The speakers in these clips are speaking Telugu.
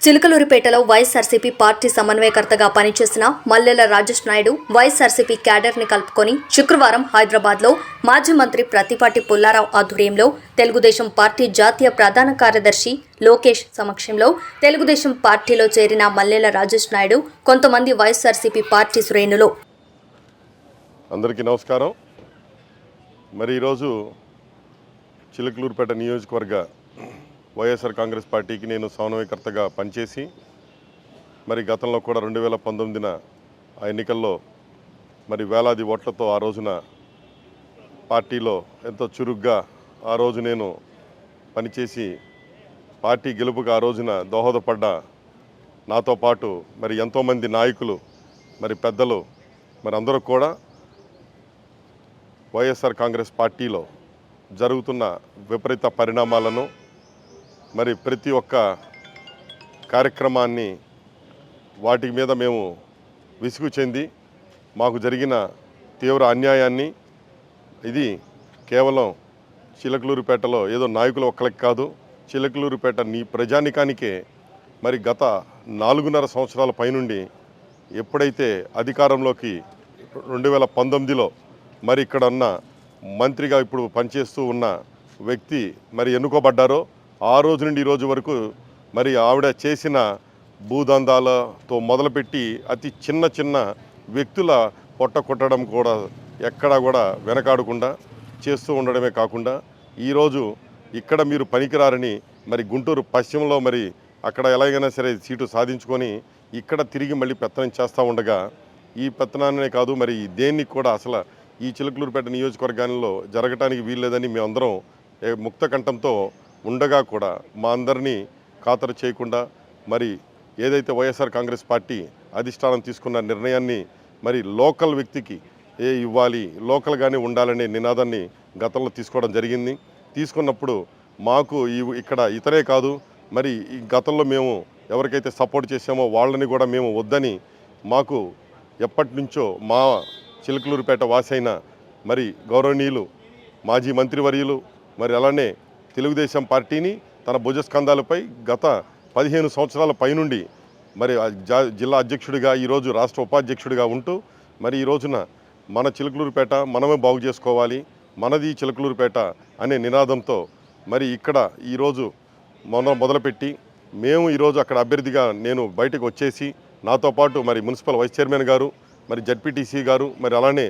చిలకలూరిపేటలో వైఎస్ఆర్సీపీ పార్టీ సమన్వయకర్తగా పనిచేసిన మల్లెల రాజేష్ నాయుడు వైఎస్ఆర్సీపీ క్యాడర్ని కలుపుకొని శుక్రవారం హైదరాబాద్లో మాజీ మంత్రి ప్రతిపాటి పుల్లారావు ఆధ్వర్యంలో తెలుగుదేశం పార్టీ జాతీయ ప్రధాన కార్యదర్శి లోకేష్ సమక్షంలో తెలుగుదేశం పార్టీలో చేరిన మల్లెల రాజేష్ నాయుడు కొంతమంది వైఎస్ఆర్సీపీ పార్టీ శ్రేణులు. అందరికీ నమస్కారం. మరి ఈరోజు చిలుకలూరుపేట నియోజకవర్గ వైఎస్ఆర్ కాంగ్రెస్ పార్టీకి నేను సమన్వయకర్తగా పనిచేసి మరి గతంలో కూడా రెండు వేల పంతొమ్మిదిన ఆ ఎన్నికల్లో మరి వేలాది ఓట్లతో ఆ రోజున పార్టీలో ఎంతో చురుగ్గా ఆ రోజు నేను పనిచేసి పార్టీ గెలుపుకు ఆ రోజున దోహదపడ్డ నాతో పాటు మరి ఎంతోమంది నాయకులు మరి పెద్దలు మరి అందరూ కూడా వైఎస్ఆర్ కాంగ్రెస్ పార్టీలో జరుగుతున్న విపరీత పరిణామాలను మరి ప్రతి ఒక్క కార్యక్రమాన్ని వాటి మీద మేము విసుగు చెంది మాకు జరిగిన తీవ్ర అన్యాయాన్ని ఇది కేవలం చిలకలూరుపేటలో ఏదో నాయకులు ఒక్కరికి కాదు చిలకలూరుపేట నీ ప్రజానికానికే మరి గత నాలుగున్నర సంవత్సరాల పైనుండి ఎప్పుడైతే అధికారంలోకి రెండు వేల పంతొమ్మిదిలో మరి ఇక్కడ ఉన్న మంత్రిగా ఇప్పుడు పనిచేస్తూ ఉన్న వ్యక్తి మరి ఎన్నుకోబడ్డారో ఆ రోజు నుండి ఈ రోజు వరకు మరి ఆవిడ చేసిన భూదందాలతో మొదలుపెట్టి అతి చిన్న చిన్న వ్యక్తుల పొట్ట కొట్టడం కూడా ఎక్కడా కూడా వెనకాడకుండా చేస్తూ ఉండడమే కాకుండా ఈరోజు ఇక్కడ మీరు పనికిరారని మరి గుంటూరు పశ్చిమలో మరి అక్కడ ఎలాగైనా సరే సీటు సాధించుకొని ఇక్కడ తిరిగి మళ్ళీ పెత్తనం చేస్తూ ఉండగా ఈ పెత్తనాన్నే కాదు మరి దేన్ని కూడా అసలు ఈ చిలుకలూరుపేట నియోజకవర్గాల్లో జరగటానికి వీల్లేదని మేమందరం ముక్త కంఠంతో ఉండగా కూడా మా అందరినీ ఖాతరు చేయకుండా మరి ఏదైతే వైఎస్ఆర్ కాంగ్రెస్ పార్టీ అధిష్టానం తీసుకున్న నిర్ణయాన్ని మరి లోకల్ వ్యక్తికి ఏ ఇవ్వాలి లోకల్గానే ఉండాలనే నినాదాన్ని గతంలో తీసుకోవడం జరిగింది. తీసుకున్నప్పుడు మాకు ఈ ఇక్కడ ఇతరే కాదు మరి ఈ గతంలో మేము ఎవరికైతే సపోర్ట్ చేసామో వాళ్ళని కూడా మేము వద్దని మాకు ఎప్పటి నుంచో మా చిలుకలూరుపేట వాసైన మరి గౌరవనీయులు మాజీ మంత్రివర్యులు మరి అలానే తెలుగుదేశం పార్టీని తన భుజస్కంధాలపై గత పదిహేను సంవత్సరాల పైనుండి మరి జిల్లా అధ్యక్షుడిగా ఈరోజు రాష్ట్ర ఉపాధ్యక్షుడిగా ఉంటూ మరి ఈ రోజున మన చిలుకలూరుపేట మనమే బాగు చేసుకోవాలి మనది చిలుకలూరుపేట అనే నినాదంతో మరి ఇక్కడ ఈరోజు మొన్న మొదలుపెట్టి మేము ఈరోజు అక్కడ అభ్యర్థిగా నేను బయటకు వచ్చేసి నాతో పాటు మరి మున్సిపల్ వైస్ చైర్మన్ గారు మరి జడ్పీటీసీ గారు మరి అలానే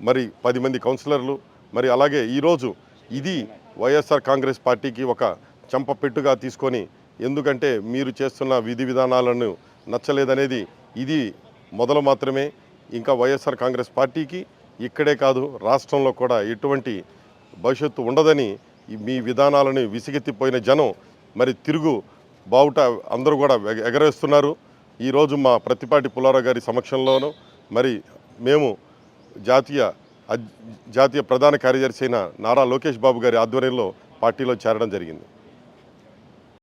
మరి పది మంది కౌన్సిలర్లు మరి అలాగే ఈరోజు ఇది వైఎస్ఆర్ కాంగ్రెస్ పార్టీకి ఒక చెంపపెట్టుగా తీసుకొని ఎందుకంటే మీరు చేస్తున్న విధి విధానాలను నచ్చలేదనేది ఇది మొదలు మాత్రమే. ఇంకా వైఎస్ఆర్ కాంగ్రెస్ పార్టీకి ఇక్కడే కాదు రాష్ట్రంలో కూడా ఎటువంటి భవిష్యత్తు ఉండదని మీ విధానాలను విసిగెత్తిపోయిన జనం మరి తిరుగు బావుట అందరూ కూడా ఎగ- ఎగరేస్తున్నారు. ఈరోజు మా ప్రతిపాటి పుల్లారావు గారి సమక్షంలోనూ మరి మేము జాతీయ జాతీయ ప్రధాన కార్యదర్శి అయిన నారా లోకేష్ బాబు గారి ఆధ్వర్యంలో పార్టీలో చేరడం జరిగింది.